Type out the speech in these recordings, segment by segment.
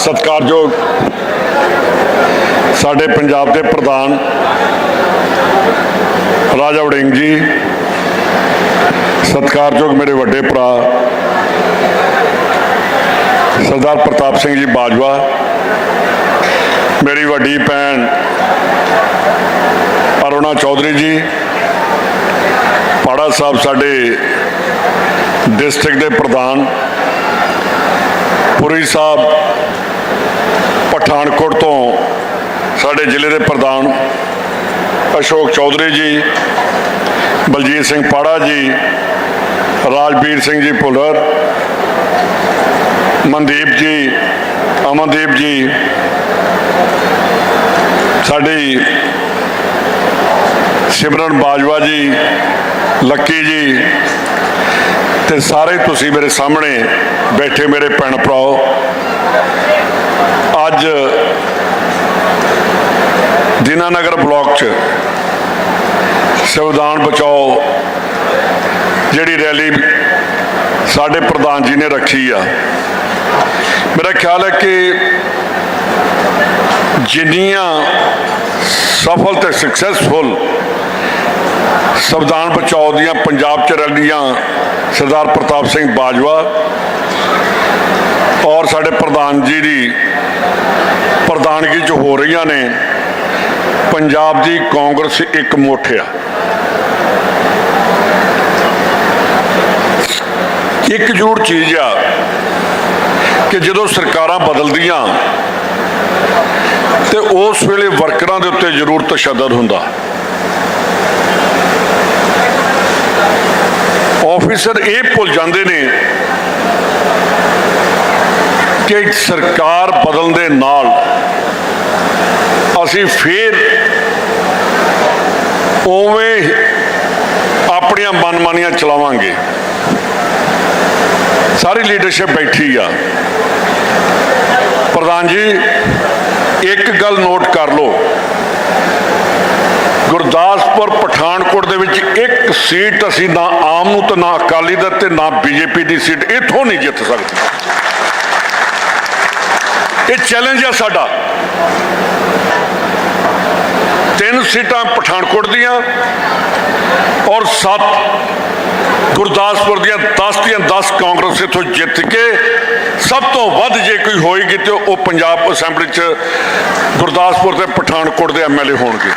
ਸਤਿਕਾਰਯੋਗ ਸਾਡੇ ਪੰਜਾਬ ਦੇ ਪ੍ਰਧਾਨ ਰਾਜਾ ਵੜਿੰਗ ਜੀ, ਸਤਿਕਾਰਯੋਗ ਮੇਰੇ ਵੱਡੇ ਭਰਾ ਸਰਦਾਰ ਪ੍ਰਤਾਪ ਸਿੰਘ ਜੀ ਬਾਜਵਾ, ਮੇਰੀ ਵੱਡੀ ਭੈਣ ਅਰੁਣਾ ਚੌਧਰੀ ਜੀ, ਪਾੜਾ ਸਾਹਿਬ ਸਾਡੇ ਡਿਸਟ੍ਰਿਕਟ ਦੇ ਪ੍ਰਧਾਨ, ਪੁਰੀ ਸਾਹਿਬ ਪਠਾਨਕੋਟ ਤੋਂ ਸਾਡੇ ਜ਼ਿਲ੍ਹੇ ਦੇ ਪ੍ਰਧਾਨ ਅਸ਼ੋਕ ਚੌਧਰੀ ਜੀ, ਬਲਜੀਤ ਸਿੰਘ ਪਾੜਾ ਜੀ, ਰਾਜਵੀਰ ਸਿੰਘ ਜੀ ਭੁੱਲਰ, ਮਨਦੀਪ ਜੀ, ਅਮਨਦੀਪ ਜੀ, ਸਾਡੀ ਸਿਮਰਨ ਬਾਜਵਾ ਜੀ, ਲੱਕੀ ਜੀ ਤੇ ਸਾਰੇ ਤੁਸੀਂ ਮੇਰੇ ਸਾਹਮਣੇ ਬੈਠੇ ਮੇਰੇ ਭੈਣ ਭਰਾਓ। ਅੱਜ ਦੀਨਾਨਗਰ ਬਲਾਕ 'ਚ ਸੰਵਿਧਾਨ ਬਚਾਓ ਜਿਹੜੀ ਰੈਲੀ ਸਾਡੇ ਪ੍ਰਧਾਨ ਜੀ ਨੇ ਰੱਖੀ ਆ। ਮੇਰਾ ਖਿਆਲ ਹੈ ਕਿ ਜਿੰਨੀਆਂ ਸਫਲ ਤੇ ਸਕਸੈਸਫੁਲ ਸੰਵਿਧਾਨ ਬਚਾਓ ਦੀਆਂ ਪੰਜਾਬ 'ਚ ਰੈਲੀਆਂ ਸਰਦਾਰ ਪ੍ਰਤਾਪ ਸਿੰਘ ਬਾਜਵਾ ਔਰ ਸਾਡੇ ਪ੍ਰਧਾਨ ਜੀ ਦੀ ਪ੍ਰਧਾਨਗੀ 'ਚ ਹੋ ਰਹੀਆਂ ਨੇ, ਪੰਜਾਬ ਦੀ ਕਾਂਗਰਸ ਇੱਕ ਮੁੱਠ ਆ। ਇੱਕ ਜ਼ਰੂਰ ਚੀਜ਼ ਆ ਕਿ ਜਦੋਂ ਸਰਕਾਰਾਂ ਬਦਲਦੀਆਂ ਤੇ ਉਸ ਵੇਲੇ ਵਰਕਰਾਂ ਦੇ ਉੱਤੇ ਜ਼ਰੂਰ ਤਸ਼ੱਦਦ ਹੁੰਦਾ। ਆਫੀਸਰ ਇਹ ਭੁੱਲ ਜਾਂਦੇ ਨੇ ਕਿ ਸਰਕਾਰ ਬਦਲਣ ਦੇ ਨਾਲ ਅਸੀਂ ਫੇਰ ਉਵੇਂ ਆਪਣੀਆਂ ਮਨਮਾਨੀਆਂ ਚਲਾਵਾਂਗੇ। ਸਾਰੀ ਲੀਡਰਸ਼ਿਪ ਬੈਠੀ ਆ। ਪ੍ਰਧਾਨ ਜੀ, ਇੱਕ ਗੱਲ ਨੋਟ ਕਰ ਲਓ। ਗੁਰਦਾਸਪੁਰ ਪਠਾਨਕੋਟ ਦੇ ਵਿੱਚ ਇੱਕ ਸੀਟ ਅਸੀਂ ਨਾ ਆਮ ਨੂੰ ਤੇ ਨਾ ਅਕਾਲੀ ਦਲ ਤੇ ਨਾ ਬੀਜੇਪੀ ਦੀ ਸੀਟ ਇੱਥੋਂ ਨਹੀਂ ਜਿੱਤ ਸਕਦੇ। ਇਹ ਚੈਲੰਜ ਆ ਸਾਡਾ। ਤਿੰਨ ਸੀਟਾਂ ਪਠਾਨਕੋਟ ਦੀਆਂ ਔਰ ਸੱਤ ਗੁਰਦਾਸਪੁਰ ਦੀਆਂ 10 ਦੀਆਂ 10 ਕਾਂਗਰਸ ਇਥੋਂ ਜਿੱਤ ਕੇ ਸਭ ਤੋਂ ਵੱਧ ਜੇ ਕੋਈ ਹੋਏਗੀ ਤੇ ਉਹ ਪੰਜਾਬ ਅਸੈਂਬਲੀ 'ਚ ਗੁਰਦਾਸਪੁਰ ਤੇ ਪਠਾਨਕੋਟ ਦੇ ਐਮਐਲਏ ਹੋਣਗੇ।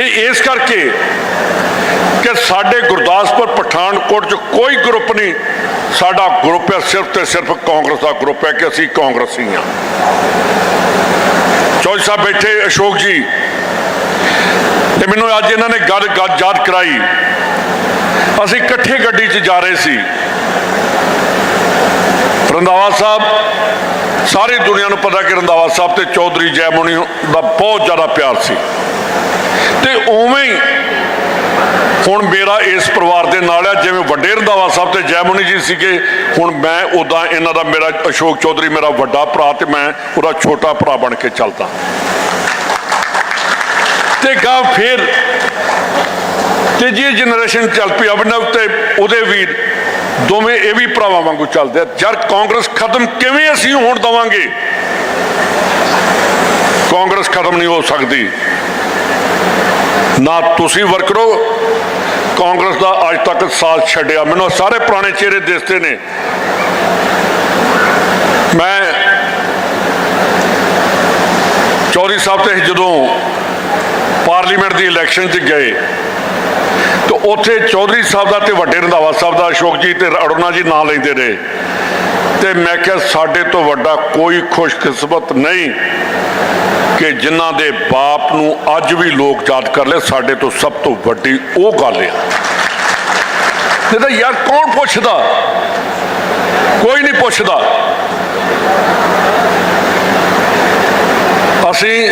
ਇਹ ਇਸ ਕਰਕੇ ਕਿ ਸਾਡੇ ਗੁਰਦਾਸਪੁਰ, ਪਠਾਨਕੋਟ 'ਚ ਕੋਈ ਗਰੁੱਪ ਨਹੀਂ, ਸਾਡਾ ਗਰੁੱਪ ਹੈ ਸਿਰਫ ਤੇ ਸਿਰਫ ਕਾਂਗਰਸ ਦਾ ਗਰੁੱਪ ਹੈ ਕਿ ਅਸੀਂ ਕਾਂਗਰਸੀ ਹਾਂ। ਚੌਧਰੀ ਸਾਹਿਬ ਬੈਠੇ, ਅਸ਼ੋਕ ਜੀ, ਤੇ ਮੈਨੂੰ ਅੱਜ ਇਹਨਾਂ ਨੇ ਗੱਲ ਗੱਲ ਯਾਦ ਕਰਾਈ। ਅਸੀਂ ਇਕੱਠੇ ਗੱਡੀ 'ਚ ਜਾ ਰਹੇ ਸੀ। ਰੰਦਾਵਾ ਸਾਹਿਬ, ਸਾਰੀ ਦੁਨੀਆ ਨੂੰ ਪਤਾ ਕਿ ਰੰਦਾਵਾ ਸਾਹਿਬ ਤੇ ਚੌਧਰੀ ਜੈਮੁਨੀ ਦਾ ਬਹੁਤ ਜ਼ਿਆਦਾ ਪਿਆਰ ਸੀ। ਤੇ ਉਵੇਂ ਹੀ ਹੁਣ ਮੇਰਾ ਇਸ ਪਰਿਵਾਰ ਦੇ ਨਾਲ ਆ, ਜਿਵੇਂ ਵੱਡੇ ਰੰਦਾਵਾ ਸਾਹਿਬ ਤੇ ਜੈਮੁਨੀ ਜੀ ਸੀਗੇ, ਹੁਣ ਮੈਂ ਉਦਾਂ ਇਹਨਾਂ ਦਾ ਮੇਰਾ ਅਸ਼ੋਕ ਚੌਧਰੀ ਮੇਰਾ ਵੱਡਾ ਭਰਾ ਤੇ ਮੈਂ ਉਹਦਾ ਛੋਟਾ ਭਰਾ ਬਣ ਕੇ ਚੱਲਦਾ। ਤੇ ਗਾ ਫਿਰ ਤੇ ਜੀ ਜਨਰੇਸ਼ਨ ਚੱਲ ਪਈ ਅਭਿਨਵ ਤੇ ਉਹਦੇ ਵੀਰ ਦੋਵੇਂ ਇਹ ਵੀ ਭਰਾਵਾਂ ਵਾਂਗੂ ਚੱਲਦੇ ਆ। ਜਦ ਕਾਂਗਰਸ ਖਤਮ ਕਿਵੇਂ ਅਸੀਂ ਹੋਣ ਦਵਾਂਗੇ? ਕਾਂਗਰਸ ਖਤਮ ਨਹੀਂ ਹੋ ਸਕਦੀ। ਨਾ ਤੁਸੀਂ ਵਰਕਰੋ ਕਾਂਗਰਸ ਦਾ ਅੱਜ ਤੱਕ ਸਾਥ ਛੱਡਿਆ। ਮੈਨੂੰ ਸਾਰੇ ਪੁਰਾਣੇ ਚਿਹਰੇ ਦਿਸਦੇ ਨੇ। ਮੈਂ ਚੌਧਰੀ ਸਾਹਿਬ ਤੇ ਜਦੋਂ ਪਾਰਲੀਮੈਂਟ ਦੀ ਇਲੈਕਸ਼ਨ 'ਚ ਗਏ, ਤੇ ਉੱਥੇ ਚੌਧਰੀ ਸਾਹਿਬ ਦਾ ਤੇ ਵੱਡੇ ਰੰਧਾਵਾ ਸਾਹਿਬ ਦਾ, ਅਸ਼ੋਕ ਜੀ ਤੇ ਅਰੁਣਾ ਜੀ ਨਾਂ ਲੈਂਦੇ ਰਹੇ। ਤੇ ਮੈਂ ਕਿਹਾ, ਸਾਡੇ ਤੋਂ ਵੱਡਾ ਕੋਈ ਖੁਸ਼ਕਿਸਮਤ ਨਹੀਂ। ਕਿ ਜਿਨ੍ਹਾਂ ਦੇ ਬਾਪ ਨੂੰ ਅੱਜ ਵੀ ਲੋਕ ਯਾਦ ਕਰ ਲੈ ਸਾਡੇ ਤੋਂ ਸਭ ਤੋਂ ਵੱਡੀ ਉਹ ਗੱਲ ਆ। ਨਹੀਂ ਯਾਰ ਕੌਣ ਪੁੱਛਦਾ? ਕੋਈ ਨਹੀਂ ਪੁੱਛਦਾ। ਅਸੀਂ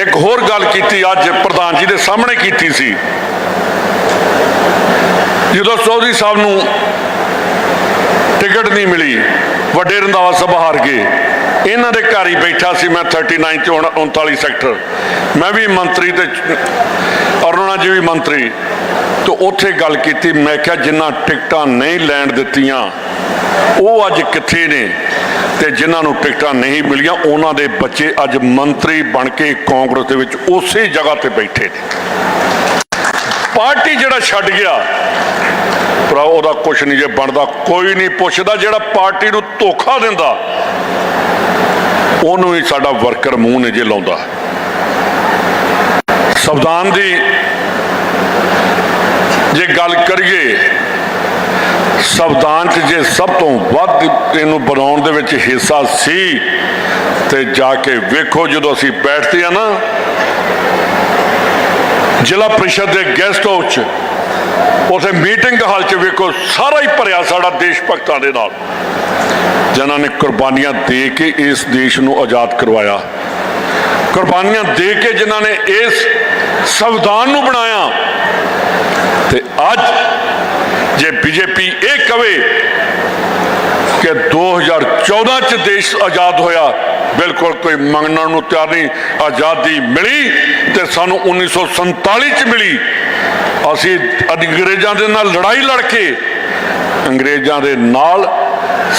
ਇੱਕ ਹੋਰ ਗੱਲ ਕੀਤੀ ਅੱਜ ਪ੍ਰਧਾਨ ਜੀ ਦੇ ਸਾਹਮਣੇ ਕੀਤੀ ਸੀ। ਜਦੋਂ ਚੌਧਰੀ ਸਾਹਿਬ ਨੂੰ ਟਿਕਟ ਨਹੀਂ ਮਿਲੀ ਵੱਡੇ ਰੰਧਾਵਾ ਸਭਾ ਹਾਰ ਗਏ। ਇਹਨਾਂ ਦੇ ਘਰ ਹੀ ਬੈਠਾ ਸੀ ਮੈਂ 39 ਤੇ ਹੁਣ 39 ਸੈਕਟਰ ਮੈਂ ਵੀ ਮੰਤਰੀ ਤੇ ਅਰੁਣਾ ਜੀ ਵੀ ਮੰਤਰੀ। ਤੇ ਉੱਥੇ ਗੱਲ ਕੀਤੀ, ਮੈਂ ਕਿਹਾ ਜਿਨ੍ਹਾਂ ਟਿਕਟਾਂ ਨਹੀਂ ਲੈਣ ਦਿੱਤੀਆਂ, ਉਹ ਅੱਜ ਕਿੱਥੇ ਨੇ? ਤੇ ਜਿਨ੍ਹਾਂ ਨੂੰ ਟਿਕਟਾਂ ਨਹੀਂ ਮਿਲੀਆਂ, ਉਹਨਾਂ ਦੇ ਬੱਚੇ ਅੱਜ ਮੰਤਰੀ ਬਣ ਕੇ ਕਾਂਗਰਸ ਦੇ ਵਿੱਚ ਉਸੇ ਜਗ੍ਹਾ ਤੇ ਬੈਠੇ ਨੇ। ਪਾਰਟੀ ਜਿਹੜਾ ਛੱਡ ਗਿਆ ਭਰਾ ਉਹਦਾ ਕੁਛ ਨਹੀਂ ਜੇ ਬਣਦਾ, ਕੋਈ ਨਹੀਂ ਪੁੱਛਦਾ, ਜਿਹੜਾ ਪਾਰਟੀ ਨੂੰ ਧੋਖਾ ਦਿੰਦਾ, ਉਹਨੂੰ ਹੀ ਸਾਡਾ ਵਰਕਰ ਮੂੰਹ ਨੇ ਜੇ ਲਾਉਂਦਾ। ਸੰਵਿਧਾਨ ਦੀ ਜੇ ਗੱਲ ਕਰੀਏ, ਸੰਵਿਧਾਨ 'ਚ ਜੇ ਸਭ ਤੋਂ ਵੱਧ ਇਹਨੂੰ ਬਣਾਉਣ ਦੇ ਵਿੱਚ ਹਿੱਸਾ ਸੀ, ਤੇ ਜਾ ਕੇ ਵੇਖੋ ਜਦੋਂ ਅਸੀਂ ਬੈਠਦੇ ਆ ਨਾ, ਜ਼ਿਲ੍ਹਾ ਪ੍ਰੀਸ਼ਦ ਦੇ ਗੈਸਟ ਹਾਊਸ 'ਚ ਉਥੇ ਮੀਟਿੰਗ ਹਾਲ 'ਚ ਵੇਖੋ, ਸਾਰਾ ਹੀ ਭਰਿਆ ਸਾਡਾ ਦੇਸ਼ ਭਗਤਾਂ ਦੇ ਨਾਲ। ਜਿਨ੍ਹਾਂ ਨੇ ਕੁਰਬਾਨੀਆਂ ਦੇ ਕੇ ਇਸ ਦੇਸ਼ ਨੂੰ ਆਜ਼ਾਦ ਕਰਵਾਇਆ। ਕੁਰਬਾਨੀਆਂ ਦੇ ਕੇ ਜਿਨ੍ਹਾਂ ਨੇ ਇਸ ਸੰਵਿਧਾਨ ਨੂੰ ਬਣਾਇਆ। ਤੇ ਅੱਜ ਜੇ ਬੀਜੇਪੀ ਇਹ ਕਵੇ ਕਿ 2014 ਚ ਦੇਸ਼ ਆਜ਼ਾਦ ਹੋਇਆ ਬਿਲਕੁਲ ਕੋਈ ਮੰਗਣ ਨੂੰ ਤਿਆਰ ਨਹੀਂ ਆਜ਼ਾਦੀ ਮਿਲੀ ਤੇ ਸਾਨੂੰ 1947 ਚ ਮਿਲੀ। ਅਸੀਂ ਅੰਗਰੇਜ਼ਾਂ ਦੇ ਨਾਲ ਲੜਾਈ ਲੜ ਕੇ ਅੰਗਰੇਜ਼ਾਂ ਦੇ ਨਾਲ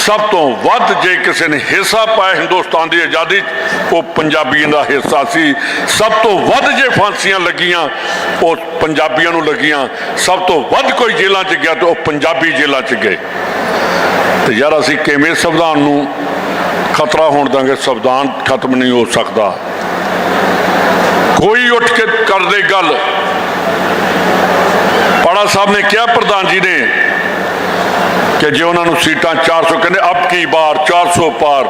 ਸਭ ਤੋਂ ਵੱਧ ਜੇ ਕਿਸੇ ਨੇ ਹਿੱਸਾ ਪਾਇਆ ਹਿੰਦੁਸਤਾਨ ਦੀ ਆਜ਼ਾਦੀ 'ਚ, ਉਹ ਪੰਜਾਬੀਆਂ ਦਾ ਹਿੱਸਾ ਸੀ। ਸਭ ਤੋਂ ਵੱਧ ਜੇ ਫਾਂਸੀਆਂ ਲੱਗੀਆਂ ਉਹ ਪੰਜਾਬੀਆਂ ਨੂੰ ਲੱਗੀਆਂ। ਸਭ ਤੋਂ ਵੱਧ ਕੋਈ ਜੇਲ੍ਹਾਂ 'ਚ ਗਿਆ ਤੇ ਉਹ ਪੰਜਾਬੀ ਜੇਲ੍ਹਾਂ 'ਚ ਗਏ। ਤੇ ਯਾਰ ਅਸੀਂ ਕਿਵੇਂ ਸੰਵਿਧਾਨ ਨੂੰ ਖਤਰਾ ਹੋਣ ਦਾਂਗੇ, ਸੰਵਿਧਾਨ ਖਤਮ ਨਹੀਂ ਹੋ ਸਕਦਾ। ਕੋਈ ਉੱਠ ਕੇ ਕਰਦੇ ਗੱਲ। ਪਾੜਾ ਸਾਹਿਬ ਨੇ ਕਿਹਾ, ਪ੍ਰਧਾਨ ਜੀ ਨੇ, ਕਿ ਜੇ ਉਹਨਾਂ ਨੂੰ ਸੀਟਾਂ 400 ਕਹਿੰਦੇ ਅਬ ਕੀ ਬਾਰ 400 ਪਾਰ।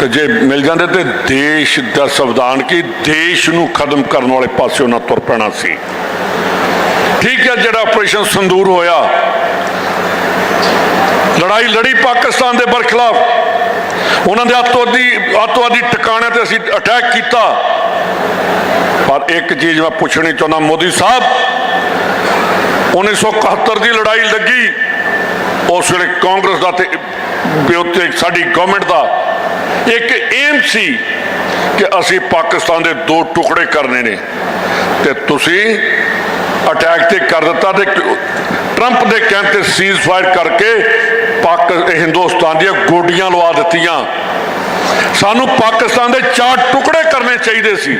ਤੇ ਜੇ ਮਿਲ ਜਾਂਦੇ ਤੇ ਦੇਸ਼ ਦਾ ਸੰਵਿਧਾਨ ਕੀ? ਦੇਸ਼ ਨੂੰ ਖਤਮ ਕਰਨ ਵਾਲੇ ਪਾਸੇ ਉਹਨਾਂ ਤੁਰ ਪੈਣਾ ਸੀ। ਠੀਕ ਹੈ, ਜਿਹੜਾ ਆਪਰੇਸ਼ਨ ਸੰਦੂਰ ਹੋਇਆ। ਲੜਾਈ ਲੜੀ ਪਾਕਿਸਤਾਨ ਦੇ ਬਰਖਲਾਫ। ਉਹਨਾਂ ਦੇ ਅੱਤਵਾਦੀ ਅੱਤਵਾਦੀ ਟਿਕਾਣਿਆਂ ਤੇ ਅਸੀਂ ਅਟੈਕ ਕੀਤਾ। ਪਰ ਇੱਕ ਚੀਜ਼ ਮੈਂ ਪੁੱਛਣੀ ਚਾਹੁੰਦਾ, ਮੋਦੀ ਸਾਹਿਬ 1971 ਦੀ ਲੜਾਈ ਲੱਗੀ। ਉਸ ਵੇਲੇ ਕਾਂਗਰਸ ਦਾ ਤੇ ਵੀ ਸਾਡੀ ਗਵਰਨਮੈਂਟ ਦਾ। ਇੱਕ ਏਮ ਸੀ ਕਿ ਅਸੀਂ ਪਾਕਿਸਤਾਨ ਦੇ ਦੋ ਟੁਕੜੇ ਕਰਨੇ ਨੇ। ਤੇ ਤੁਸੀਂ ਅਟੈਕ ਤੇ ਕਰ ਦਿੱਤਾ ਤੇ ਟਰੰਪ ਦੇ ਕਹਿਣ ਤੇ ਸੀਜ਼ ਫਾਇਰ ਕਰਕੇ ਪਾਕ ਹਿੰਦੁਸਤਾਨ ਦੀਆਂ ਗੋਡੀਆਂ ਲਵਾ ਦਿੱਤੀਆਂ। ਸਾਨੂੰ ਪਾਕਿਸਤਾਨ ਦੇ ਚਾਰ ਟੁਕੜੇ ਕਰਨੇ ਚਾਹੀਦੇ ਸੀ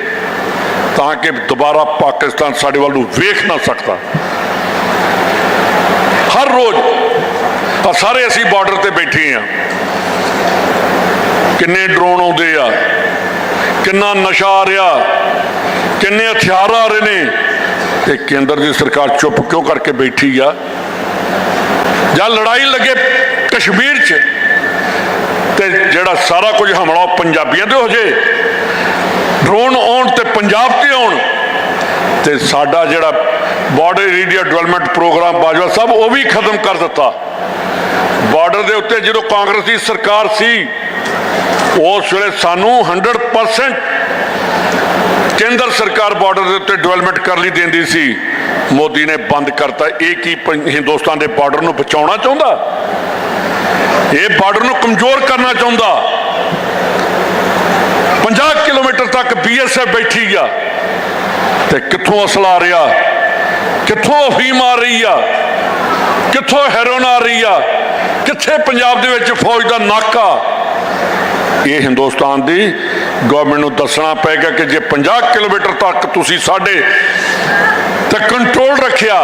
ਤਾਂ ਕਿ ਦੁਬਾਰਾ ਪਾਕਿਸਤਾਨ ਸਾਡੇ ਵੱਲ ਨੂੰ ਵੇਖ ਨਾ ਸਕਦਾ। ਹਰ ਰੋਜ਼ ਆ ਸਾਰੇ ਅਸੀਂ ਬਾਰਡਰ ਤੇ ਬੈਠੇ ਆ ਕਿੰਨੇ ਡਰੋਨ ਆਉਂਦੇ ਆ, ਕਿੰਨਾ ਨਸ਼ਾ ਆ ਰਿਹਾ, ਕਿੰਨੇ ਹਥਿਆਰ ਆ ਰਹੇ ਨੇ। ਤੇ ਕੇਂਦਰ ਦੀ ਸਰਕਾਰ ਚੁੱਪ ਕਿਉਂ ਕਰਕੇ ਬੈਠੀ ਆ? ਜਾਂ ਲੜਾਈ ਲੱਗੇ ਕਸ਼ਮੀਰ 'ਚ ਤੇ ਜਿਹੜਾ ਸਾਰਾ ਕੁਝ ਹਮਲਾ ਪੰਜਾਬੀਆਂ ਤੇ ਹੋ ਜੇ, ਡਰੋਨ ਆਉਣ ਤੇ ਪੰਜਾਬ ਤੇ ਆਉਣ ਤੇ ਸਾਡਾ ਜਿਹੜਾ border area development program Bajwa sahib, ਉਹ ਵੀ ਖਤਮ ਕਰ ਦਿੱਤਾ। ਬਾਰਡਰ ਦੇ ਉੱਤੇ ਜਦੋਂ ਕਾਂਗਰਸ ਦੀ ਸਰਕਾਰ ਸੀ, ਉਸ ਵੇਲੇ ਸਾਨੂੰ 100% ਕੇਂਦਰ ਸਰਕਾਰ ਬਾਰਡਰ ਦੇ ਉੱਤੇ ਡਿਵੈਲਪਮੈਂਟ ਕਰ ਲਈ ਦਿੰਦੀ ਸੀ। ਮੋਦੀ ਨੇ ਬੰਦ ਕਰਤਾ। ਇਹ ਕੀ ਹਿੰਦੁਸਤਾਨ ਦੇ ਬਾਰਡਰ ਨੂੰ ਬਚਾਉਣਾ ਚਾਹੁੰਦਾ? ਇਹ ਬਾਰਡਰ ਨੂੰ ਕਮਜ਼ੋਰ ਕਰਨਾ ਚਾਹੁੰਦਾ? 50 ਕਿਲੋਮੀਟਰ ਤੱਕ ਬੀਐਸਐਫ ਬੈਠੀ ਆ। ਤੇ ਕਿੱਥੋਂ ਅਸਲ ਆ ਰਿਹਾ? ਕਿੱਥੋਂ ਅਫੀਮ ਆ ਰਹੀ ਆ? ਕਿੱਥੋਂ ਹੈਰੋਨ ਆ ਰਹੀ ਆ? ਕਿੱਥੇ ਪੰਜਾਬ ਦੇ ਵਿੱਚ ਫੌਜ ਦਾ ਨਾਕਾ? ਇਹ ਹਿੰਦੁਸਤਾਨ ਦੀ ਗਵਰਨਮੈਂਟ ਨੂੰ ਦੱਸਣਾ ਪਏਗਾ ਕਿ ਜੇ 50 ਕਿਲੋਮੀਟਰ ਤੱਕ ਤੁਸੀਂ ਸਾਡੇ ਤੇ ਕੰਟਰੋਲ ਰੱਖਿਆ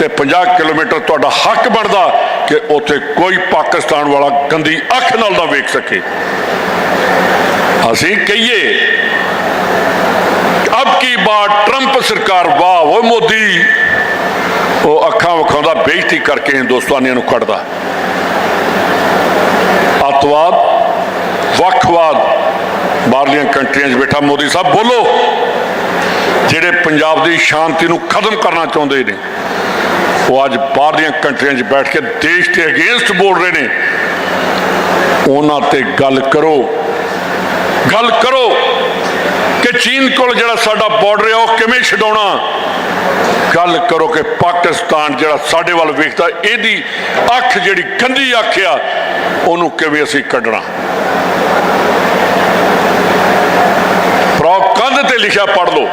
ਤੇ 50 ਕਿਲੋਮੀਟਰ ਤੁਹਾਡਾ ਹੱਕ ਬਣਦਾ ਕਿ ਉੱਥੇ ਕੋਈ ਪਾਕਿਸਤਾਨ ਵਾਲਾ ਗੰਦੀ ਅੱਖ ਨਾਲ ਨਾ ਵੇਖ ਸਕੇ। ਅਸੀਂ ਕਹੀਏ, ਅਬ ਕੀ ਬਾਤ ਟਰੰਪ ਸਰਕਾਰ ਵਾਹ ਓਏ ਮੋਦੀ। ਉਹ ਅੱਖਾਂ ਵਿਖਾਉਂਦਾ, ਬੇਇੱਜ਼ਤੀ ਕਰਕੇ ਹਿੰਦੁਸਤਾਨੀਆਂ ਨੂੰ ਕੱਢਦਾ ਅੱਤਵਾਦ ਵੱਖਵਾਦ ਬਾਹਰਲੀਆਂ ਕੰਟਰੀਆਂ 'ਚ ਬੈਠਾ ਮੋਦੀ ਸਾਹਿਬ, ਬੋਲੋ। ਜਿਹੜੇ ਪੰਜਾਬ ਦੀ ਸ਼ਾਂਤੀ ਨੂੰ ਖਤਮ ਕਰਨਾ ਚਾਹੁੰਦੇ ਨੇ, ਉਹ ਅੱਜ ਬਾਹਰਲੀਆਂ ਕੰਟਰੀਆਂ 'ਚ ਬੈਠ ਕੇ ਦੇਸ਼ ਦੇ ਅਗੇਂਸਟ ਬੋਲ ਰਹੇ ਨੇ। ਉਹਨਾਂ ਤੇ ਗੱਲ ਕਰੋ। ਗੱਲ ਕਰੋ ਕਿ ਚੀਨ ਕੋਲ ਜਿਹੜਾ ਸਾਡਾ ਬਾਰਡਰ ਹੈ ਉਹ ਕਿਵੇਂ ਛਡਾਉਣਾ? ਗੱਲ ਕਰੋ ਕਿ ਪਾਕਿਸਤਾਨ ਜਿਹੜਾ ਸਾਡੇ ਵੱਲ ਵੇਖਦਾ, ਇਹਦੀ ਅੱਖ ਜਿਹੜੀ ਗੰਦੀ ਅੱਖ ਆ, ਉਹਨੂੰ ਕਿਵੇਂ ਅਸੀਂ ਕੱਢਣਾ ਪ੍ਰੋ ਕੰਧ ਤੇ ਲਿਖਿਆ ਪੜ ਲਓ।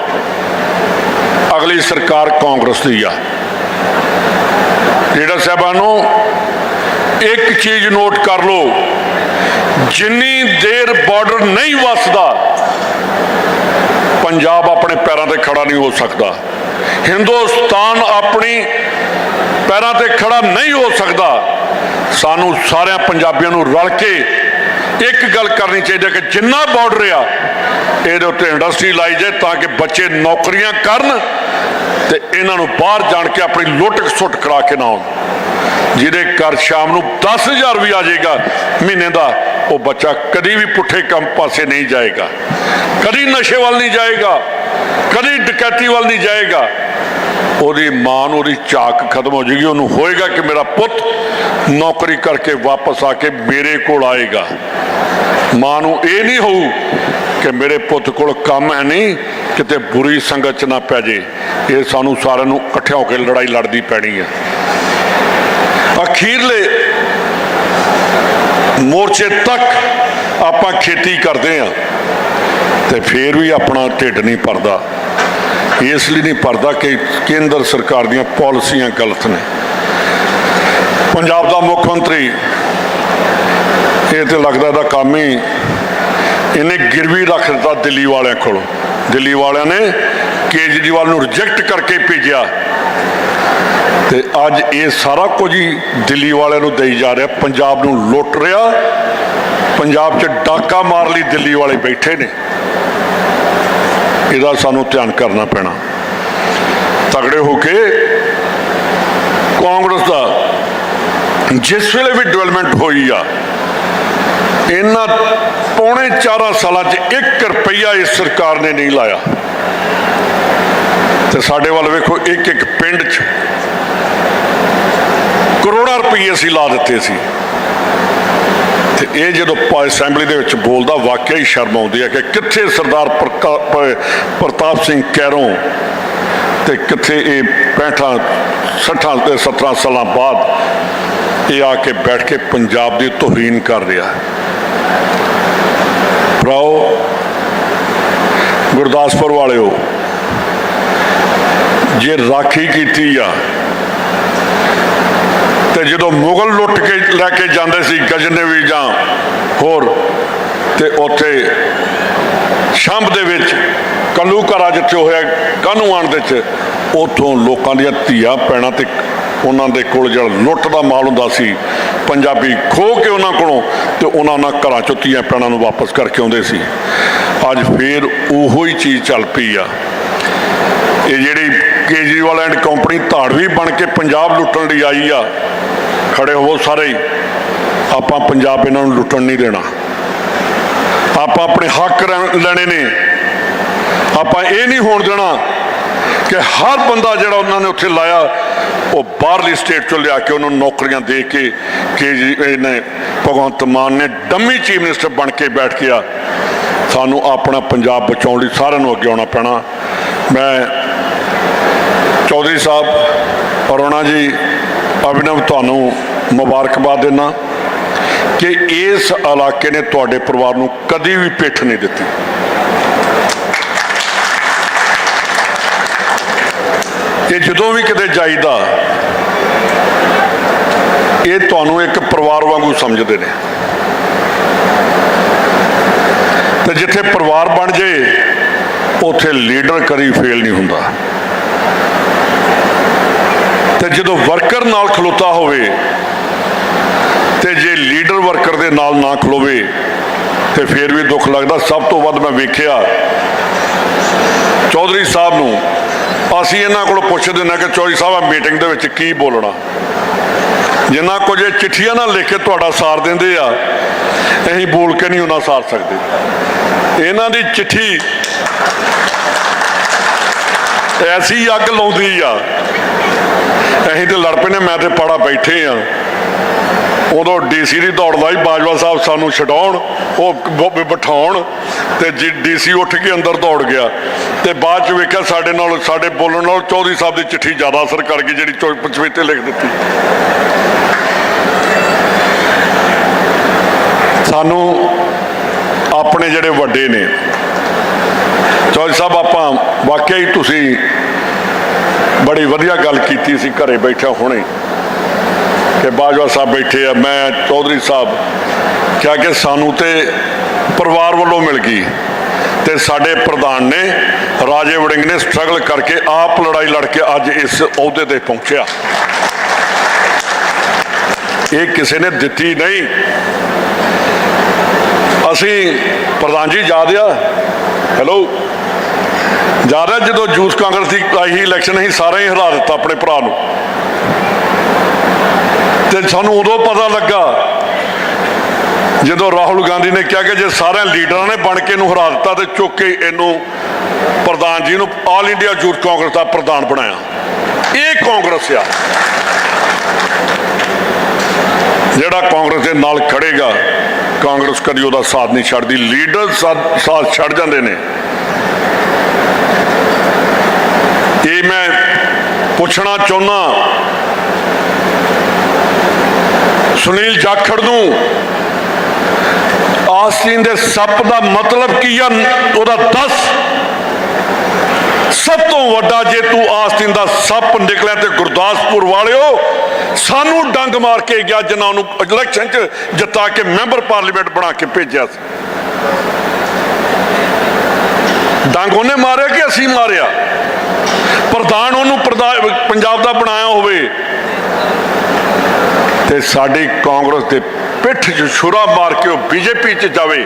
ਅਗਲੀ ਸਰਕਾਰ ਕਾਂਗਰਸ ਦੀ ਆ। ਲੀਡਰ ਸਾਹਿਬਾਨੋ, ਇੱਕ ਚੀਜ਼ ਨੋਟ ਕਰ ਲਓ। ਜਿੰਨੀ ਦੇਰ ਬਾਰਡਰ ਨਹੀਂ ਵਸਦਾ, ਪੰਜਾਬ ਆਪਣੇ ਪੈਰਾਂ ਤੇ ਖੜਾ ਨਹੀਂ ਹੋ ਸਕਦਾ। ਹਿੰਦੁਸਤਾਨ ਆਪਣੀ ਪੈਰਾਂ ਤੇ ਖੜਾ ਨਹੀਂ ਹੋ ਸਕਦਾ। ਸਾਨੂੰ ਸਾਰਿਆਂ ਪੰਜਾਬੀਆਂ ਨੂੰ ਰਲ ਕੇ ਇੱਕ ਗੱਲ ਕਰਨੀ ਚਾਹੀਦੀ ਹੈ ਕਿ ਜਿੰਨਾ ਬਾਰਡਰ ਆ, ਇਹਦੇ ਉੱਤੇ ਇੰਡਸਟਰੀ ਲਾਈ ਜਾਏ ਤਾਂ ਕਿ ਬੱਚੇ ਨੌਕਰੀਆਂ ਕਰਨ ਤੇ ਇਹਨਾਂ ਨੂੰ ਬਾਹਰ ਜਾਣ ਕੇ ਆਪਣੀ ਲੁੱਟ ਸੁੱਟ ਕਰਾ ਕੇ ਨਾ ਆਉਣ। ਜਿਹਦੇ ਘਰ ਸ਼ਾਮ ਨੂੰ 10000 ਵੀ ਆ ਜਾਏਗਾ, ਮਹੀਨੇ ਦਾ, ਉਹ ਬੱਚਾ ਕਦੀ ਵੀ ਪੁੱਠੇ ਕੰਮ ਪਾਸੇ ਨਹੀਂ ਜਾਏਗਾ। ਕਦੀ ਨਸ਼ੇ ਵੱਲ ਨਹੀਂ ਜਾਏਗਾ, ਕਦੀ ਡਕੈਤੀ ਵੱਲ ਨਹੀਂ ਜਾਏਗਾ। ਉਹਦੀ ਮਾਂ ਨੂੰ ਉਹਦੀ ਝਾਕ ਖਤਮ ਹੋ ਜਾਏਗੀ, ਉਹਨੂੰ ਹੋਏਗਾ ਕਿ ਮੇਰਾ ਪੁੱਤ ਨੌਕਰੀ ਕਰਕੇ ਵਾਪਸ ਆ ਕੇ ਮੇਰੇ ਕੋਲ ਆਏਗਾ। ਮਾਂ ਨੂੰ ਇਹ ਨਹੀਂ ਹੋਊ ਕਿ ਮੇਰੇ ਪੁੱਤ ਕੋਲ ਕੰਮ ਹੈ ਨਹੀਂ, ਕਿਤੇ ਬੁਰੀ ਸੰਗਤ ਚ ਨਾ ਪੈ ਜੇ। ਇਹ ਸਾਨੂੰ ਸਾਰਿਆਂ ਨੂੰ ਇਕੱਠਿਆਂ ਹੋ ਕੇ ਲੜਾਈ ਲੜਦੀ ਪੈਣੀ ਹੈ। ਅਖੀਰਲੇ ਮੋਰਚੇ ਤੱਕ ਆਪਾਂ ਖੇਤੀ ਕਰਦੇ ਆ ਤੇ ਫੇਰ ਵੀ ਆਪਣਾ ਢਿੱਡ ਨਹੀਂ ਭਰਦਾ। ਇਸ ਲਈ ਨਹੀਂ ਭਰਦਾ ਕਿ ਕੇਂਦਰ ਸਰਕਾਰ ਦੀਆਂ ਪਾਲਿਸੀਆਂ ਗਲਤ ਨੇ। ਪੰਜਾਬ ਦਾ ਮੁੱਖ ਮੰਤਰੀ, ਇਹ ਤੇ ਲੱਗਦਾ ਇਹਦਾ ਕੰਮ ਹੀ ਇਹਨੇ ਗਿਰਵੀ ਰੱਖ ਦਿੱਤਾ ਦਿੱਲੀ ਵਾਲਿਆਂ ਕੋਲ। ਦਿੱਲੀ ਵਾਲਿਆਂ ਨੇ ਕੇਜਰੀਵਾਲ ਨੂੰ ਰਿਜੈਕਟ ਕਰਕੇ ਭੇਜਿਆ। ਤੇ ਅੱਜ ਇਹ ਸਾਰਾ ਕੁਝ ਹੀ ਦਿੱਲੀ ਵਾਲਿਆਂ ਨੂੰ ਦੇਈ ਜਾ ਰਿਹਾ। ਪੰਜਾਬ ਨੂੰ ਲੁੱਟ ਰਿਹਾ। ਪੰਜਾਬ 'ਚ ਡਾਕਾ ਮਾਰ ਲਈ ਦਿੱਲੀ ਵਾਲੇ ਬੈਠੇ ਨੇ। ਇਹਦਾ ਸਾਨੂੰ ਧਿਆਨ ਕਰਨਾ ਪੈਣਾ। ਤਗੜੇ ਹੋ ਕੇ ਕਾਂਗਰਸ ਦਾ ਜਿਸ ਵੇਲੇ ਵੀ ਡਿਵੈਲਪਮੈਂਟ ਹੋਈ ਆ, ਇਹਨਾਂ ਪੌਣੇ 4 ਸਾਲਾਂ 'ਚ 1 ਰੁਪਈਆ ਇਸ ਸਰਕਾਰ ਨੇ ਨਹੀਂ ਲਾਇਆ। ਤੇ ਸਾਡੇ ਵੱਲ ਵੇਖੋ, ਇੱਕ ਇੱਕ ਪਿੰਡ 'ਚ ਕਰੋੜਾਂ ਰੁਪਈਏ ਅਸੀਂ ਲਾ ਦਿੱਤੇ ਸੀ। ਤੇ ਇਹ ਜਦੋਂ ਅਸੈਂਬਲੀ ਦੇ ਵਿੱਚ ਬੋਲਦਾ, ਵਾਕਿਆ ਹੀ ਸ਼ਰਮ ਆਉਂਦੀ ਹੈ ਕਿ ਕਿੱਥੇ ਸਰਦਾਰ ਪ੍ਰਕਾ- ਪ੍ਰਤਾਪ ਸਿੰਘ ਕੈਰੋਂ ਤੇ ਕਿੱਥੇ ਇਹ 65 60 ਤੇ 17 ਸਾਲਾਂ ਬਾਅਦ ਇਹ ਆ ਕੇ ਬੈਠ ਕੇ ਪੰਜਾਬ ਦੀ ਤੋਹੀਨ ਕਰ ਰਿਹਾ ਭਰਾਓ, ਗੁਰਦਾਸਪੁਰ ਵਾਲਿਓ, ਜੇ ਰਾਖੀ ਕੀਤੀ ਆ, ਤੇ ਜਦੋਂ ਮੁਗਲ ਲੁੱਟ ਕੇ ਲੈ ਕੇ ਜਾਂਦੇ ਸੀ ਗਜਨਵੀ ਜਾਂ ਹੋਰ, ਤੇ ਉੱਥੇ ਸ਼ੰਭ ਦੇ ਵਿੱਚ ਕੱਲੂ ਘਰਾ ਜਿੱਥੇ ਹੋਇਆ ਕਾਨੂੰਨ ਦੇ ਚ ਉਥੋਂ ਲੋਕਾਂ ਦੀਆਂ ਧੀਆਂ ਪੈਣਾ ਤੇ ਉਹਨਾਂ ਦੇ ਕੋਲ ਜਿਹੜਾ ਲੁੱਟ ਦਾ ਮਾਲ ਹੁੰਦਾ ਸੀ, ਪੰਜਾਬੀ ਖੋ ਕੇ ਉਹਨਾਂ ਕੋਲੋਂ ਤੇ ਉਹਨਾਂ ਨਾਲ ਘਰਾਂ ਚੋਂ ਧੀਆਂ ਪੈਣਾ ਨੂੰ ਵਾਪਸ ਕਰਕੇ ਆਉਂਦੇ ਸੀ। ਅੱਜ ਫੇਰ ਉਹੋ ਹੀ ਚੀਜ਼ ਚੱਲ ਪਈ ਆ। ਇਹ ਜਿਹੜੀ ਕੇਜਰੀਵਾਲ ਐਂਡ ਕੰਪਨੀ ਧਾੜਵੀ ਬਣ ਕੇ ਪੰਜਾਬ ਲੁੱਟਣ ਲਈ ਆਈ ਆ, ਖੜੇ ਹੋ ਸਾਰੇ ਹੀ ਆਪਾਂ ਪੰਜਾਬ ਇਹਨਾਂ ਨੂੰ ਲੁੱਟਣ ਨਹੀਂ ਦੇਣਾ। ਆਪਾਂ ਆਪਣੇ ਹੱਕ ਰਹਿ- ਲੈਣੇ ਨੇ। ਆਪਾਂ ਇਹ ਨਹੀਂ ਹੋਣ ਦੇਣਾ ਕਿ ਹਰ ਬੰਦਾ ਜਿਹੜਾ ਉਹਨਾਂ ਨੇ ਉੱਥੇ ਲਾਇਆ ਉਹ ਬਾਹਰਲੀ ਸਟੇਟ ਚੋਂ ਲਿਆ ਕੇ ਉਹਨਾਂ ਨੂੰ ਨੌਕਰੀਆਂ ਦੇ ਕੇ ਕਿ ਇਹਨੇ ਭਗਵੰਤ ਮਾਨ ਨੇ ਡੰਮੀ ਚੀਫ ਮਿਨਿਸਟਰ ਬਣ ਕੇ ਬੈਠ ਗਿਆ ਸਾਨੂੰ ਆਪਣਾ ਪੰਜਾਬ ਬਚਾਉਣ ਲਈ ਸਾਰਿਆਂ ਨੂੰ ਅੱਗੇ ਆਉਣਾ ਪੈਣਾ। ਮੈਂ ਚੌਧਰੀ ਸਾਹਿਬ ਅਰੋਣਾ ਜੀ, ਅਭਿਨਵ ਤੁਹਾਨੂੰ ਮੁਬਾਰਕਬਾਦ ਦਿੰਦਾ ਕਿ ਇਸ ਇਲਾਕੇ ਨੇ ਤੁਹਾਡੇ ਪਰਿਵਾਰ ਨੂੰ ਕਦੀ ਵੀ ਪਿੱਠ ਨਹੀਂ ਦਿੱਤੀ। ਇਹ ਜਦੋਂ ਵੀ ਕਿਤੇ ਜਾਈਦਾ, ਇਹ ਤੁਹਾਨੂੰ ਇੱਕ ਪਰਿਵਾਰ ਵਾਂਗੂ ਸਮਝਦੇ ਨੇ। ਤੇ ਜਿੱਥੇ ਪਰਿਵਾਰ ਬਣ ਜੇ, ਉੱਥੇ ਲੀਡਰ ਕਦੀ ਫੇਲ ਨਹੀਂ ਹੁੰਦਾ। ਤੇ ਜਦੋਂ ਵਰਕਰ ਨਾਲ ਖਲੋਤਾ ਹੋਵੇ, ਤੇ ਜੇ ਲੀਡਰ ਵਰਕਰ ਦੇ ਨਾਲ ਨਾ ਖਲੋਵੇ, ਤੇ ਫਿਰ ਵੀ ਦੁੱਖ ਲੱਗਦਾ। ਸਭ ਤੋਂ ਵੱਧ ਮੈਂ ਵੇਖਿਆ, ਚੌਧਰੀ ਸਾਹਿਬ ਨੂੰ ਅਸੀਂ ਇਹਨਾਂ ਕੋਲ ਪੁੱਛਦੇ ਨੇ ਕਿ ਚੌਰੀ ਸਾਹਿਬ ਆ ਮੀਟਿੰਗ ਦੇ ਵਿੱਚ ਕੀ ਬੋਲਣਾ? ਜਿੰਨਾ ਕੁਝ ਇਹ ਚਿੱਠੀਆਂ ਨਾਲ ਲਿਖ ਕੇ ਤੁਹਾਡਾ ਸਾਰ ਦਿੰਦੇ ਆ, ਅਸੀਂ ਬੋਲ ਕੇ ਨਹੀਂ ਉਹਨਾਂ ਸਾਰ ਸਕਦੇ। ਇਹਨਾਂ ਦੀ ਚਿੱਠੀ ਐਸੀ ਅੱਗ ਲਾਉਂਦੀ ਆ। ਅਸੀਂ ਤੇ ਲੜ ਪਏ ਨੇ, ਮੈਂ ਤੇ ਪਾੜਾ ਬੈਠੇ ਆ। ਉਦੋਂ ਡੀਸੀ ਦੀ ਦੌੜਦਾ ਹੀ ਬਾਜਵਾ ਸਾਹਿਬ ਸਾਨੂੰ ਛਡਾਉਣ, ਉਹ ਬ- ਬਿਠਾਉਣ, ਤੇ ਡੀਸੀ ਉੱਠ ਕੇ ਅੰਦਰ ਦੌੜ ਗਿਆ। ਤੇ ਬਾਅਦ ਚ ਵੇਖਿਆ ਸਾਡੇ ਨਾਲ, ਸਾਡੇ ਬੋਲਣ ਨਾਲ ਚੌਧਰੀ ਸਾਹਿਬ ਦੀ ਚਿੱਠੀ ਜ਼ਿਆਦਾ ਅਸਰ ਕਰ ਗਈ, ਜਿਹੜੀ ਚੌ- ਪਚਵੀਤੇ ਲਿਖ ਦਿੱਤੀ। ਸਾਨੂੰ ਆਪਣੇ ਜਿਹੜੇ ਵੱਡੇ ਨੇ, ਚੌਧਰੀ ਸਾਹਿਬ, ਆਪਾਂ ਵਾਕਿਆ ਹੀ ਤੁਸੀਂ ਬੜੀ ਵਧੀਆ ਗੱਲ ਕੀਤੀ ਸੀ ਘਰੇ ਬੈਠਿਆ ਹੁਣੇ। ਕਿ ਬਾਜਵਾ ਸਾਹਿਬ ਬੈਠੇ ਆ, ਮੈਂ ਚੌਧਰੀ ਸਾਹਿਬ, ਕਿਹਾ ਕਿ ਸਾਨੂੰ ਤੇ ਪਰਿਵਾਰ ਵੱਲੋਂ ਮਿਲ ਗਈ ਤੇ ਸਾਡੇ ਪ੍ਰਧਾਨ ਨੇ ਰਾਜੇ ਵੜਿੰਗ ਨੇ ਸਟਰਗਲ ਕਰਕੇ ਆਪ ਲੜਾਈ ਲੜ ਕੇ ਅੱਜ ਇਸ ਅਹੁਦੇ ਤੇ ਪਹੁੰਚਿਆ। ਇਹ ਕਿਸੇ ਨੇ ਦਿੱਤੀ ਨਹੀਂ। ਅਸੀਂ ਪ੍ਰਧਾਨ ਜੀ, ਯਾਦ ਆ? ਹੈਲੋ ਯਾਦ ਆ ਜਦੋਂ ਜੂਸ ਕਾਂਗਰਸ ਦੀ ਆਈ ਸੀ ਇਲੈਕਸ਼ਨ ਅਸੀਂ ਸਾਰੇ ਹੀ ਹਰਾ ਦਿੱਤਾ ਆਪਣੇ ਭਰਾ ਨੂੰ। ਤੇ ਸਾਨੂੰ ਉਦੋਂ ਪਤਾ ਲੱਗਾ ਜਦੋਂ ਰਾਹੁਲ ਗਾਂਧੀ ਨੇ ਕਿਹਾ ਕਿ ਜੇ ਸਾਰਿਆਂ ਲੀਡਰਾਂ ਨੇ ਬਣ ਕੇ ਇਹਨੂੰ ਹਰਾ ਦਿੱਤਾ ਤੇ ਚੁੱਕ ਕੇ ਇਹਨੂੰ ਪ੍ਰਧਾਨ ਜੀ ਨੂੰ ਆਲ ਇੰਡੀਆ ਯੂਥ ਕਾਂਗਰਸ ਦਾ ਪ੍ਰਧਾਨ ਬਣਾਇਆ। ਇਹ ਕਾਂਗਰਸ ਆ। ਜਿਹੜਾ ਕਾਂਗਰਸ ਦੇ ਨਾਲ ਖੜੇਗਾ, ਕਾਂਗਰਸ ਕਦੀ ਉਹਦਾ ਸਾਥ ਨਹੀਂ ਛੱਡਦੀ। ਲੀਡਰ ਸਾਥ ਛੱਡ ਜਾਂਦੇ ਨੇ। ਇਹ ਮੈਂ ਪੁੱਛਣਾ ਚਾਹੁੰਦਾ ਸੁਨੀਲ ਜਾਖੜ ਨੂੰ। ਆਸਟਿਨ ਦੇ ਸੱਪ ਦਾ ਮਤਲਬ ਕੀ ਆ, ਉਹਦਾ ਦੱਸ। ਸਭ ਤੋਂ ਵੱਡਾ ਜੇ ਤੂੰ ਆਸਟਿਨ ਦਾ ਸੱਪ ਨਿਕਲਿਆ ਤੇ ਗੁਰਦਾਸਪੁਰ ਵਾਲਿਓ, ਸਾਨੂੰ ਡੰਗ ਮਾਰ ਕੇ ਗਿਆ, ਜਿਨ੍ਹਾਂ ਨੂੰ ਇਲੈਕਸ਼ਨ 'ਚ ਜਿੱਤਾ ਕੇ ਮੈਂਬਰ ਪਾਰਲੀਮੈਂਟ ਬਣਾ ਕੇ ਭੇਜਿਆ ਸੀ। ਡੰਗ ਉਹਨੇ ਮਾਰਿਆ ਕਿ ਅਸੀਂ ਮਾਰਿਆ? ਪ੍ਰਧਾਨ ਉਹਨੂੰ ਪ੍ਰਧਾ- ਪੰਜਾਬ ਦਾ ਬਣਾਇਆ ਹੋਵੇ। ਤੇ ਸਾਡੀ ਕਾਂਗਰਸ ਦੇ ਪਿੱਠ 'ਚ ਛੁਰਾ ਮਾਰ ਕੇ ਉਹ ਬੀਜੇਪੀ 'ਚ ਜਾਵੇ।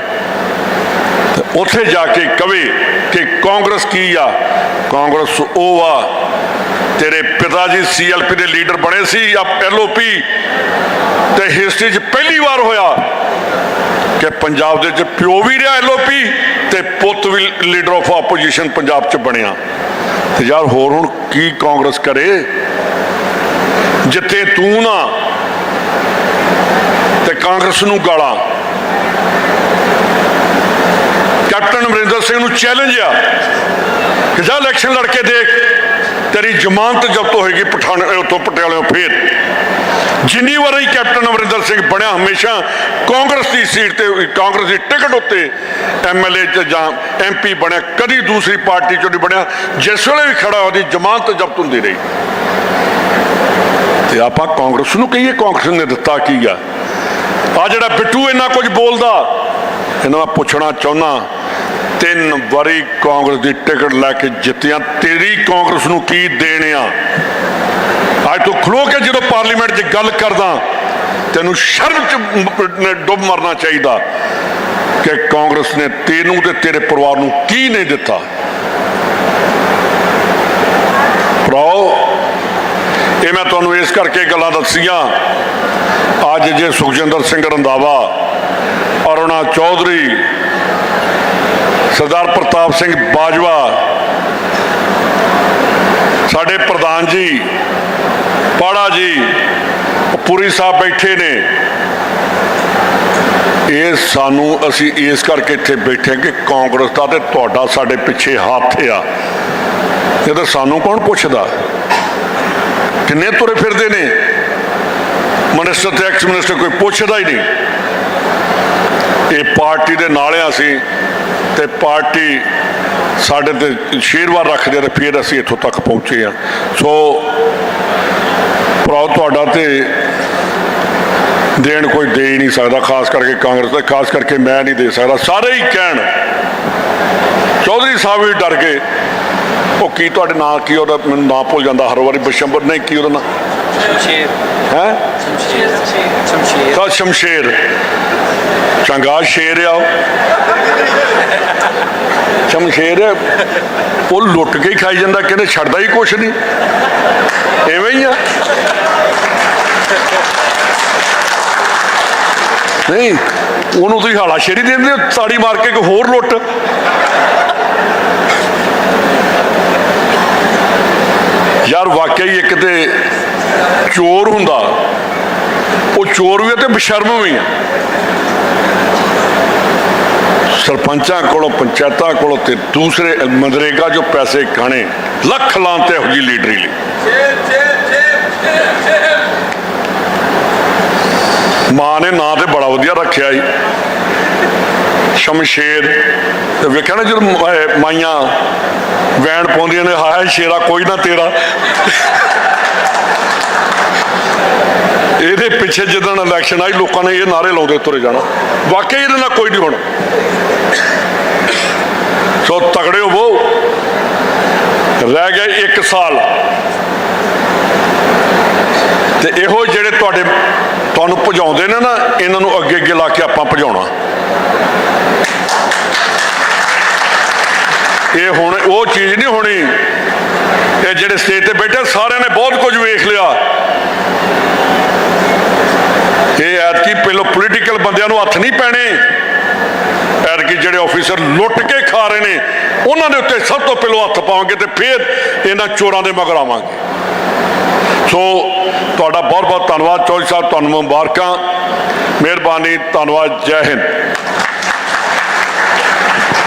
ਤੇ ਉੱਥੇ ਜਾ ਕੇ ਕਵੇ ਕਿ ਕਾਂਗਰਸ ਕੀ ਆ? ਕਾਂਗਰਸ ਉਹ ਆ, ਤੇਰੇ ਪਿਤਾ ਜੀ ਸੀਐਲਪੀ ਦੇ ਲੀਡਰ ਬਣੇ ਸੀ ਆ ਐਲਓਪੀ ਤੇ ਹਿਸਟਰੀ 'ਚ ਪਹਿਲੀ ਵਾਰ ਹੋਇਆ ਕਿ ਪੰਜਾਬ ਦੇ ਵਿੱਚ ਪਿਓ ਵੀ ਰਿਹਾ ਐਲਓਪੀ ਤੇ ਪੁੱਤ ਵੀ ਲੀਡਰ ਆਫ ਆਪੋਜੀਸ਼ਨ ਪੰਜਾਬ 'ਚ ਬਣਿਆ। ਤੇ ਯਾਰ ਹੋਰ ਹੁਣ ਕੀ ਕਾਂਗਰਸ ਕਰੇ? ਜਿੱਥੇ ਤੂੰ ਨਾ ਕਾਂਗਰਸ ਨੂੰ ਗਾਲਾਂ। ਕੈਪਟਨ ਅਮਰਿੰਦਰ ਸਿੰਘ ਨੂੰ ਚੈਲੰਜ ਆ। ਕਿ ਜਾ ਇਲੈਕਸ਼ਨ ਲੜ ਕੇ ਦੇਖ, ਤੇਰੀ ਜ਼ਮਾਨਤ ਜ਼ਬਤ ਹੋਏਗੀ ਪਠਾਨ ਉਤੋਂ ਪਟਿਆਲੇ ਫੇਰ। ਜਿੰਨੀ ਵਾਰੀ ਕੈਪਟਨ ਅਮਰਿੰਦਰ ਸਿੰਘ ਬਣਿਆ, ਹਮੇਸ਼ਾ ਕਾਂਗਰਸ ਦੀ ਸੀਟ ਤੇ, ਕਾਂਗਰਸ ਦੀ ਟਿਕਟ ਉੱਤੇ ਐਮਐਲਏ ਚ ਜਾਂ ਐਮਪੀ ਬਣਿਆ, ਕਦੀ ਦੂਸਰੀ ਪਾਰਟੀ ਚੋਂ ਨਹੀਂ ਬਣਿਆ, ਜਿਸ ਵੇਲੇ ਵੀ ਖੜਾ ਉਹਦੀ ਜ਼ਮਾਨਤ ਜ਼ਬਤ ਹੁੰਦੀ ਰਹੀ। ਤੇ ਆਪਾਂ ਕਾਂਗਰਸ ਨੂੰ ਕਹੀਏ, ਕਾਂਗਰਸ ਨੇ ਦਿੱਤਾ ਕੀ ਆ? ਆ ਜਿਹੜਾ ਬਿੱਟੂ ਇੰਨਾ ਕੁਝ ਬੋਲਦਾ, ਇਹਨਾਂ ਮੈਂ ਪੁੱਛਣਾ ਚਾਹੁੰਦਾ, ਤਿੰਨ ਵਾਰੀ ਕਾਂਗਰਸ ਦੀ ਟਿਕਟ ਲੈ ਕੇ ਜਿੱਤਿਆ, ਤੇਰੀ ਕਾਂਗਰਸ ਨੂੰ ਕੀ ਦੇਣਿਆ ਅੱਜ ਤੂੰ ਖਲੋ ਕੇ ਜਦੋਂ ਪਾਰਲੀਮੈਂਟ 'ਚ ਗੱਲ ਕਰਦਾ, ਤੈਨੂੰ ਸ਼ਰਮ 'ਚ ਡੁੱਬ ਮਰਨਾ ਚਾਹੀਦਾ ਕਿ ਕਾਂਗਰਸ ਨੇ ਤੈਨੂੰ ਤੇ ਤੇਰੇ ਪਰਿਵਾਰ ਨੂੰ ਕੀ ਨਹੀਂ ਦਿੱਤਾ। ਭਰਾਓ ਇਹ ਮੈਂ ਤੁਹਾਨੂੰ ਇਸ ਕਰਕੇ ਗੱਲਾਂ ਦੱਸੀਆਂ। ਅੱਜ ਜੇ ਸੁਖਜਿੰਦਰ ਸਿੰਘ ਰੰਧਾਵਾ, ਅਰੁਣਾ ਚੌਧਰੀ, ਸਰਦਾਰ ਪ੍ਰਤਾਪ ਸਿੰਘ ਬਾਜਵਾ, ਸਾਡੇ ਪ੍ਰਧਾਨ ਜੀ, ਪਾੜਾ ਜੀ ਪੁਰੀ ਸਾਹਿਬ ਬੈਠੇ ਨੇ। ਇਹ ਸਾਨੂੰ ਅਸੀਂ ਇਸ ਕਰਕੇ ਇੱਥੇ ਬੈਠੇ ਹਾਂ ਕਿ ਕਾਂਗਰਸ ਦਾ ਤੇ ਤੁਹਾਡਾ ਸਾਡੇ ਪਿੱਛੇ ਹੱਥ ਆ। ਇਹ ਤਾਂ ਸਾਨੂੰ ਕੌਣ ਪੁੱਛਦਾ? ਕਿੰਨੇ ਤੁਰੇ ਫਿਰਦੇ ਨੇ ਮਿਨਿਸਟਰ ਤੇ ਐਕਸ ਮਿਨਿਸਟਰ ਕੋਈ ਪੁੱਛਦਾ ਹੀ ਨਹੀਂ। ਇਹ ਪਾਰਟੀ ਦੇ ਨਾਲ ਆ ਅਸੀਂ ਤੇ ਪਾਰਟੀ ਸਾਡੇ ਤੇ ਸ਼ੇਰਵਾਰ ਰੱਖਦੇ ਆ ਤੇ ਫਿਰ ਅਸੀਂ ਇੱਥੋਂ ਤੱਕ ਪਹੁੰਚੇ ਆ। ਸੋ ਭਰਾ ਤੁਹਾਡਾ ਤੇ ਦੇਣ ਕੋਈ ਦੇ ਹੀ ਨਹੀਂ ਸਕਦਾ, ਖਾਸ ਕਰਕੇ ਕਾਂਗਰਸ ਦਾ ਖਾਸ ਕਰਕੇ ਮੈਂ ਨਹੀਂ ਦੇ ਸਕਦਾ। ਸਾਰੇ ਹੀ ਕਹਿਣ, ਚੌਧਰੀ ਸਾਹਿਬ ਵੀ ਡਰ ਗਏ। ਉਹ ਕੀ ਤੁਹਾਡੇ ਨਾਂ ਕੀ ਉਹਦਾ ਮੈਨੂੰ ਨਾਂ ਭੁੱਲ ਜਾਂਦਾ ਹਰ ਵਾਰੀ ਬਸ਼ੰਬਰ ਨਹੀਂ ਕੀ ਉਹਦਾ ਨਾਂ? ਸ਼ਮਸ਼ੀਰ। ਹੈ? ਸ਼ਮਸ਼ੀਰ ਸ਼ਮਸ਼ੀਰ। ਤਾਂ ਸ਼ਮਸ਼ੇਰ। ਚੰਗਾ ਸ਼ੇਰ ਆ। ਸ਼ਮਸ਼ੇਰ ਉਹ ਲੁੱਟ ਕੇ ਹੀ ਖਾਈ ਜਾਂਦਾ ਕਹਿੰਦੇ ਛੱਡਦਾ ਹੀ ਕੁਛ ਨਹੀਂ। ਐਵੇਂ ਹੀ ਆ। ਨਹੀਂ ਉਹਨੂੰ ਤੁਸੀਂ ਹਾਲਾ ਸ਼ੇਰੀ ਦਿੰਦੇ ਹੋ ਤਾੜੀ ਮਾਰ ਕੇ ਕੋਈ ਹੋਰ ਲੁੱਟ। ਯਾਰ ਵਾਕਈ ਇੱਕ ਤੇ ਚੋਰ ਹੁੰਦਾ। ਉਹ ਚੋਰ ਵੀ ਹੈ ਤੇ ਬਸ਼ਰਮ ਵੀ ਆ। ਸਰਪੰਚਾਂ ਕੋਲੋਂ, ਪੰਚਾਇਤਾਂ ਕੋਲੋਂ ਤੇ ਦੂਸਰੇ ਮਨਰੇਗਾ ਜੋ ਪੈਸੇ ਖਾਣੇ, ਲੱਖ ਲਾਂ ਤੇ ਇਹੋ ਜਿਹੀ ਲੀਡਰੀ ਲਈ। ਮਾਂ ਨੇ ਨਾਂ ਤੇ ਬੜਾ ਵਧੀਆ ਰੱਖਿਆ ਜੀ। ਸ਼ਮਸ਼ੇਰ, ਤੇ ਵੇਖਿਆ ਨਾ ਜਦੋਂ ਮਾਈਆਂ ਵੈਣ ਪਾਉਂਦੀਆਂ ਨੇ, ਹਾਏ ਸ਼ੇਰਾ ਕੋਈ ਨਾ ਤੇਰਾ। ਇਹਦੇ ਪਿੱਛੇ ਜਦੋਂ ਇਲੈਕਸ਼ਨ ਆਈ, ਲੋਕਾਂ ਨੇ ਇਹ ਨਾਰੇ ਲਾਉਂਦੇ ਤੁਰੇ ਜਾਣਾ। ਵਾਕਈ ਇਹਦੇ ਨਾਲ ਕੋਈ ਨਹੀਂ ਹੋਣਾ। ਸੋ ਤਗੜੇ ਹੋਵੋ। ਰਹਿ ਗਏ 1 ਸਾਲ। ਤੇ ਇਹੋ ਜਿਹੜੇ ਤੁਹਾਡੇ, ਤੁਹਾਨੂੰ ਭਜਾਉਂਦੇ ਨੇ ਨਾ, ਇਹਨਾਂ ਨੂੰ ਅੱਗੇ ਅੱਗੇ ਲਾ ਕੇ ਆਪਾਂ ਭਜਾਉਣਾ। ਇਹ ਹੁਣ ਉਹ ਚੀਜ਼ ਨਹੀਂ ਹੋਣੀ। ਇਹ ਜਿਹੜੇ ਸਟੇਜ ਤੇ ਬੈਠੇ ਸਾਰਿਆਂ ਨੇ ਬਹੁਤ ਕੁਝ ਵੇਖ ਲਿਆ। ਇਹ ਐਤਕੀ ਪਹਿਲਾਂ ਪੋਲੀਟੀਕਲ ਬੰਦਿਆਂ ਨੂੰ ਹੱਥ ਨਹੀਂ ਪੈਣੇ। ਐਤਕੀ ਜਿਹੜੇ ਆਫੀਸਰ ਲੁੱਟ ਕੇ ਖਾ ਰਹੇ ਨੇ, ਉਹਨਾਂ ਦੇ ਉੱਤੇ ਸਭ ਤੋਂ ਪਹਿਲਾਂ ਹੱਥ ਪਾਵਾਂਗੇ ਤੇ ਫਿਰ ਇਹਨਾਂ ਚੋਰਾਂ ਦੇ ਮਗਰ ਆਵਾਂਗੇ। ਸੋ ਤੁਹਾਡਾ ਬਹੁਤ ਬਹੁਤ ਧੰਨਵਾਦ ਚੌਧਰੀ ਸਾਹਿਬ, ਤੁਹਾਨੂੰ ਮੁਬਾਰਕਾਂ। ਮਿਹਰਬਾਨੀ, ਧੰਨਵਾਦ, ਜੈ ਹਿੰਦ।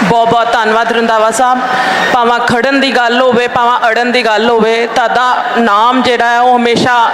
ਬਹੁਤ ਬਹੁਤ ਧੰਨਵਾਦ ਰੰਦਾਵਾ ਸਾਹਿਬ। ਭਾਵੇਂ ਖੜਨ ਦੀ ਗੱਲ ਹੋਵੇ, ਭਾਵੇਂ ਅੜਨ ਦੀ ਗੱਲ ਹੋਵੇ ਤੁਹਾਡਾ ਨਾਮ ਜਿਹੜਾ ਹੈ ਉਹ ਹਮੇਸ਼ਾ